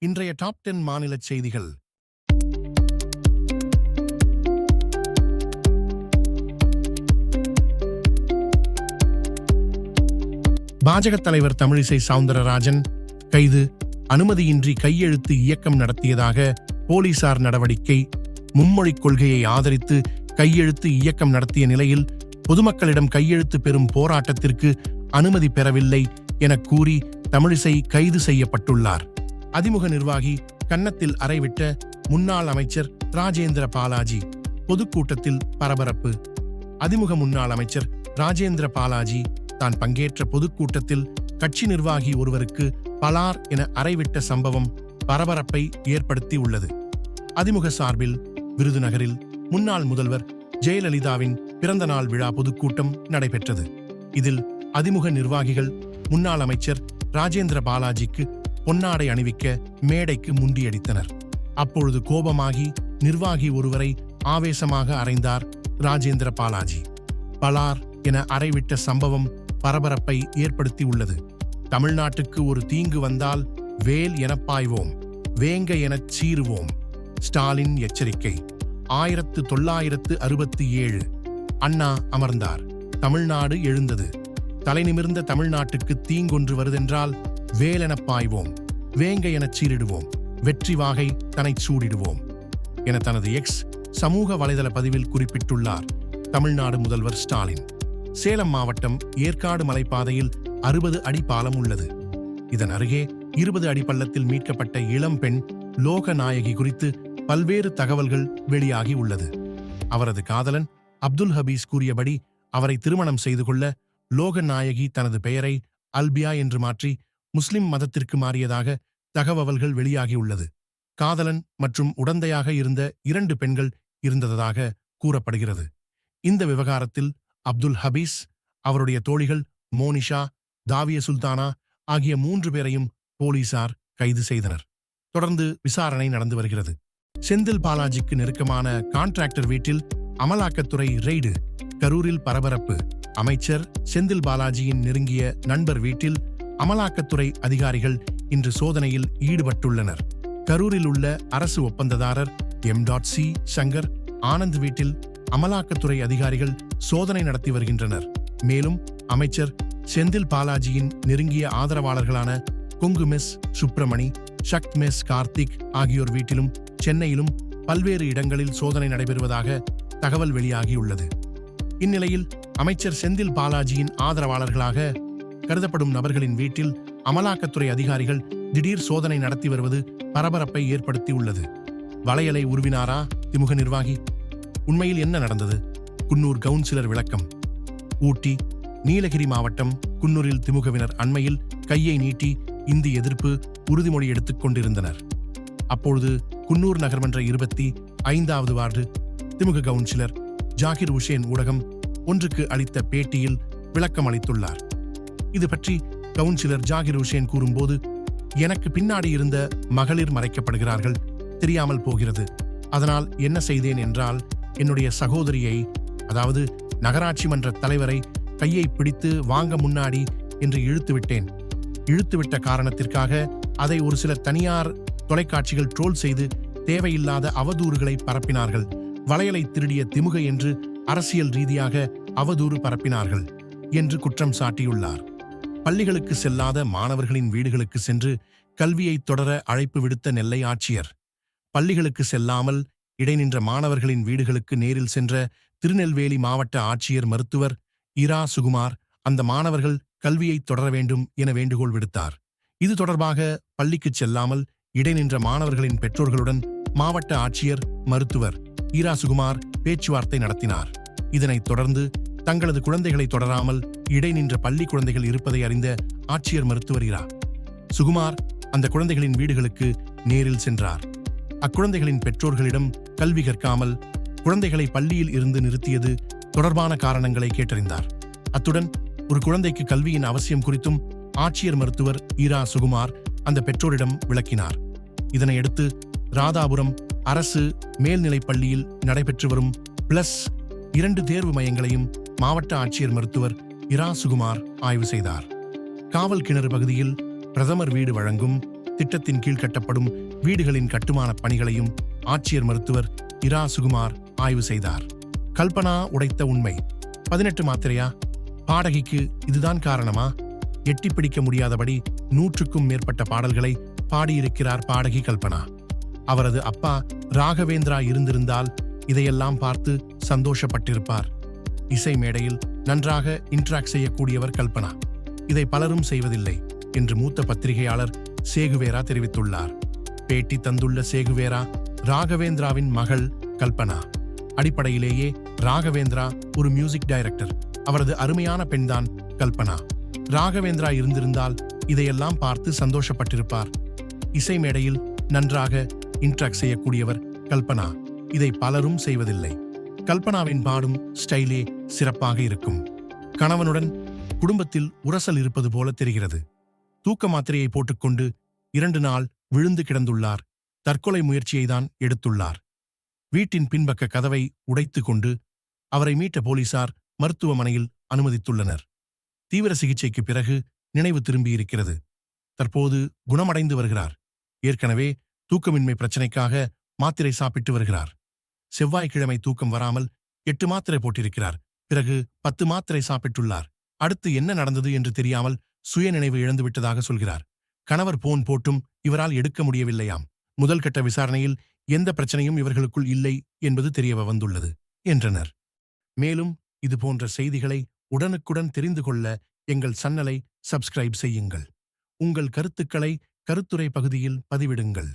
இன்றைய top ten மாநில செய்திகள். பாஜக தலைவர் தமிழிசை சவுந்தரராஜன் கைது அனுமதியின்றி கையெழுத்து இயக்கம் நடத்தியதாக போலீசார் நடவடிக்கை மும்மொழிக் கொள்கையை ஆதரித்து கையெழுத்து இயக்கம் நடத்திய நிலையில் பொதுமக்களிடம் கையெழுத்து பெறும் போராட்டத்திற்கு அனுமதி பெறவில்லை என கூறி தமிழிசை கைது செய்யப்பட்டுள்ளார். அதிமுக நிர்வாகி கன்னத்தில் அறைவிட்ட முன்னாள் அமைச்சர் ராஜேந்திர பாலாஜி பொதுக்கூட்டத்தில் பரபரப்பு. அதிமுக முன்னாள் அமைச்சர் ராஜேந்திர பாலாஜி தான் பங்கேற்ற பொதுக்கூட்டத்தில் கட்சி நிர்வாகி ஒருவருக்கு பலார் என அறைவிட்ட சம்பவம் பரபரப்பை ஏற்படுத்தி உள்ளது. அதிமுக சார்பில் விருதுநகரில் முன்னாள் முதல்வர் ஜெயலலிதாவின் பிறந்தநாள் விழா பொதுக்கூட்டம் நடைபெற்றது. இதில் அதிமுக நிர்வாகிகள் முன்னாள் அமைச்சர் ராஜேந்திர பாலாஜிக்கு பொன்னாடை அணிவிக்க மேடைக்கு முண்டியடித்தனர். அப்பொழுது கோபமாகி நிர்வாகி ஒருவரை ஆவேசமாக அறைந்தார் ராஜேந்திர பாலாஜி. பலார் என அறைவிட்ட சம்பவம் பரபரப்பை ஏற்படுத்தி உள்ளது. தமிழ்நாட்டுக்கு ஒரு தீங்கு வந்தால் வேல் எனப் பாய்வோம் வேங்க எனச் சீறுவோம். ஸ்டாலின் எச்சரிக்கை. ஆயிரத்து தொள்ளாயிரத்து அறுபத்தி ஏழு. அண்ணா அமர்ந்தார். தமிழ்நாடு எழுந்தது. தலைநிமிர்ந்த தமிழ்நாட்டுக்கு தீங்கொன்று வருதென்றால் வேலெனப் பாய்வோம். வேங்க எனச் சீரிடுவோம் வெற்றி வாகை தனை சூடிடுவோம் என தனது எக்ஸ் சமூக வலைதள பதிவில் குறிப்பிட்டுள்ளார் தமிழ்நாடு முதல்வர் ஸ்டாலின். சேலம் மாவட்டம் ஏற்காடு மலைப்பாதையில் அறுபது அடி பாலம் உள்ளது. இதன் அருகே இருபது அடி பள்ளத்தில் மீட்கப்பட்ட இளம் பெண் லோகநாயகி குறித்து பல்வேறு தகவல்கள் வெளியாகி உள்ளது. அவரது காதலன் அப்துல் ஹபீஸ் கூறியபடி அவரை திருமணம் செய்து கொள்ள லோகநாயகி தனது பெயரை அல்பியா என்று மாற்றி முஸ்லிம் மதத்திற்கு மாறியதாக தகவல்கள் வெளியாகியுள்ளது. காதலன் மற்றும் உடந்தையாக இருந்த இரண்டு பெண்கள் இருந்ததாக கூறப்படுகிறது. இந்த விவகாரத்தில் அப்துல் ஹபீஸ் அவருடைய தோழிகள் மோனிஷா தாவிய சுல்தானா ஆகிய மூன்று பேரையும் போலீசார் கைது செய்தனர். தொடர்ந்து விசாரணை நடந்து வருகிறது. செந்தில் பாலாஜிக்கு நெருக்கமான கான்ட்ராக்டர் வீட்டில் அமலாக்கத்துறை ரெய்டு கரூரில் பரபரப்பு. அமைச்சர் செந்தில் பாலாஜியின் நெருங்கிய நண்பர் வீட்டில் அமலாக்கத்துறை அதிகாரிகள் இன்று சோதனையில் ஈடுபட்டுள்ளனர். கரூரில் உள்ள அரசு ஒப்பந்ததாரர் M. Dot C. Shankar Anand வீட்டில் அமலாக்கத்துறை அதிகாரிகள் சோதனை நடத்தி வருகின்றனர். மேலும் அமைச்சர் செந்தில் பாலாஜியின் நெருங்கிய ஆதரவாளர்களான கொங்கு மெஸ் சுப்பிரமணி ஷக்த் மெஸ் கார்த்திக் ஆகியோர் வீட்டிலும் சென்னையிலும் பல்வேறு இடங்களில் சோதனை நடைபெறுவதாக தகவல் வெளியாகியுள்ளது. இந்நிலையில் அமைச்சர் செந்தில் பாலாஜியின் ஆதரவாளர்களாக கருதப்படும் நபர்களின் வீட்டில் அமலாக்கத்துறை அதிகாரிகள் திடீர் சோதனை நடத்தி வருவது பரபரப்பை ஏற்படுத்தியுள்ளது. வளையலை உருவினாரா திமுக நிர்வாகி? உண்மையில் என்ன நடந்தது? குன்னூர் கவுன்சிலர் விளக்கம். ஊட்டி நீலகிரி மாவட்டம் குன்னூரில் திமுகவினர் அண்மையில் கையை நீட்டி இந்தி எதிர்ப்பு உறுதிமொழி எடுத்துக் கொண்டிருந்தனர். அப்பொழுது குன்னூர் நகர்மன்ற இருபத்தி ஐந்தாவது ward DMK councillor Zakir Hussain ஊடகம் ஒன்றுக்கு அளித்த பேட்டியில் விளக்கம் அளித்துள்ளார் இது பற்றி கவுன்சிலர் ஜாகிர் ஹுசேன் கூறும்போது எனக்கு பின்னாடி இருந்த மகளிர் மறைக்கப்படுகிறார்கள் தெரியாமல் போகிறது. அதனால் என்ன செய்தேன் என்றால் என்னுடைய சகோதரியை அதாவது நகராட்சி மன்ற தலைவரை கையை பிடித்து வாங்க முன்னாடி என்று இழுத்துவிட்டேன். இழுத்துவிட்ட காரணத்திற்காக அதை ஒரு சில தனியார் தொலைக்காட்சிகள் ட்ரோல் செய்து தேவையில்லாத அவதூறுகளை பரப்பினார்கள். வளையலை திருடிய திமுக என்று அரசியல் ரீதியாக அவதூறு பரப்பினார்கள் என்று குற்றம் சாட்டியுள்ளார். பள்ளிகளுக்கு செல்லாத மாணவர்களின் வீடுகளுக்கு சென்று கல்வியை தொடர அழைப்பு விடுத்த நெல்லை ஆட்சியர் பள்ளிகளுக்கு செல்லாமல் இடைநின்ற மாணவர்களின் வீடுகளுக்கு நேரில் சென்ற திருநெல்வேலி மாவட்ட ஆட்சியர் மருத்துவர் இரா சுகுமார் அந்த மாணவர்கள் கல்வியை தொடர வேண்டும் என வேண்டுகோள் விடுத்தார். இது தொடர்பாக பள்ளிக்குச் செல்லாமல் இடைநின்ற மாணவர்களின் பெற்றோர்களுடன் மாவட்ட ஆட்சியர் மருத்துவர் ஈரா சுகுமார் பேச்சுவார்த்தை நடத்தினார். இதனைத் தொடர்ந்து தங்களது குழந்தைகளை தொடராமல் இடைநின்ற பள்ளி குழந்தைகள் இருப்பதை அறிந்த ஆட்சியர் மருத்துவர் சுகுமார் அந்த குழந்தைகளின் வீடுகளுக்கு நேரில் சென்றார். அக்குழந்தைகளின் பெற்றோர்களிடம் கல்வி கற்காமல் குழந்தைகளை பள்ளியில் இருந்து நிறுத்தியது தொடர்பான காரணங்களை கேட்டறிந்தார். அத்துடன் ஒரு குழந்தைக்கு கல்வியின் அவசியம் குறித்தும் ஆட்சியர் மருத்துவர் ஈரா சுகுமார் அந்த பெற்றோரிடம் விளக்கினார். இதனையடுத்து ராதாபுரம் அரசு மேல்நிலைப் பள்ளியில் நடைபெற்று வரும் பிளஸ் இரண்டு தேர்வு மையங்களையும் மாவட்ட ஆட்சியர் மருத்துவர் இரா சுகுமார் ஆய்வு செய்தார். காவல் கிணறு பகுதியில் பிரதமர் வீடு வழங்கும் திட்டத்தின் கீழ் கட்டப்படும் வீடுகளின் கட்டுமான பணிகளையும் ஆட்சியர் மருத்துவர் இரா சுகுமார் ஆய்வு செய்தார். கல்பனா உடைத்த உண்மை. பதினெட்டு மாத்திரையா? பாடகிக்கு இதுதான் காரணமா? எட்டி பிடிக்க முடியாதபடி நூற்றுக்கும் மேற்பட்ட பாடல்களை பாடியிருக்கிறார் பாடகி கல்பனா. அவரது அப்பா ராகவேந்திரா இருந்திருந்தால் இதையெல்லாம் பார்த்து சந்தோஷப்பட்டிருப்பார். இசை மேடையில் நன்றாக இன்ட்ராக்ட் செய்யக்கூடியவர் கல்பனா. இதை பலரும் செய்வதில்லை என்று மூத்த பத்திரிகையாளர் சேகுவேரா தெரிவித்துள்ளார். பேட்டி தந்துள்ள சேகுவேரா ராகவேந்திராவின் மகள் கல்பனா. அடிப்படையிலேயே ராகவேந்திரா ஒரு மியூசிக் டைரக்டர் அவரது அருமையான பெண்தான் கல்பனா. ராகவேந்திரா இருந்திருந்தால் இதையெல்லாம் பார்த்து சந்தோஷப்பட்டிருப்பார். இசை மேடையில் நன்றாக இன்ட்ராக்ட் செய்யக்கூடியவர் கல்பனா. இதை பலரும் செய்வதில்லை. கல்பனாவின் பாடும் ஸ்டைலே சிறப்பாக இருக்கும். கணவனுடன் குடும்பத்தில் உரசல் இருப்பது போல தெரிகிறது. தூக்க மாத்திரையை போட்டுக்கொண்டு இரண்டு நாள் விழுந்து கிடந்துள்ளார். தற்கொலை முயற்சியை தான் எடுத்துள்ளார். வீட்டின் பின்பக்க கதவை உடைத்து கொண்டு அவரை மீட்ட போலீசார் மருத்துவமனையில் அனுமதித்துள்ளனர். தீவிர சிகிச்சைக்கு பிறகு நினைவு திரும்பியிருக்கிறது. தற்போது குணமடைந்து வருகிறார். ஏற்கனவே தூக்கமின்மை பிரச்சனைக்காக மாத்திரை சாப்பிட்டு வருகிறார். செவ்வாய்க்கிழமை தூக்கம் வராமல் எட்டு மாத்திரை போட்டிருக்கிறார். பிறகு பத்து மாத்திரை சாப்பிட்டுள்ளார். அடுத்து என்ன நடந்தது என்று தெரியாமல் சுயநினைவு இழந்துவிட்டதாக சொல்கிறார். கணவர் போன் போட்டும் இவரால் எடுக்க முடியவில்லையாம். முதல் கட்ட விசாரணையில் எந்த பிரச்சனையும் இவர்களுக்குள் இல்லை என்பது தெரிய வந்துள்ளது என்றனர். மேலும் இது போன்ற செய்திகளை உடனுக்குடன் தெரிந்து கொள்ள எங்கள் சன்னலை சப்ஸ்கிரைப் செய்யுங்கள். உங்கள் கருத்துக்களை கருத்துரை பகுதியில் பதிவிடுங்கள்.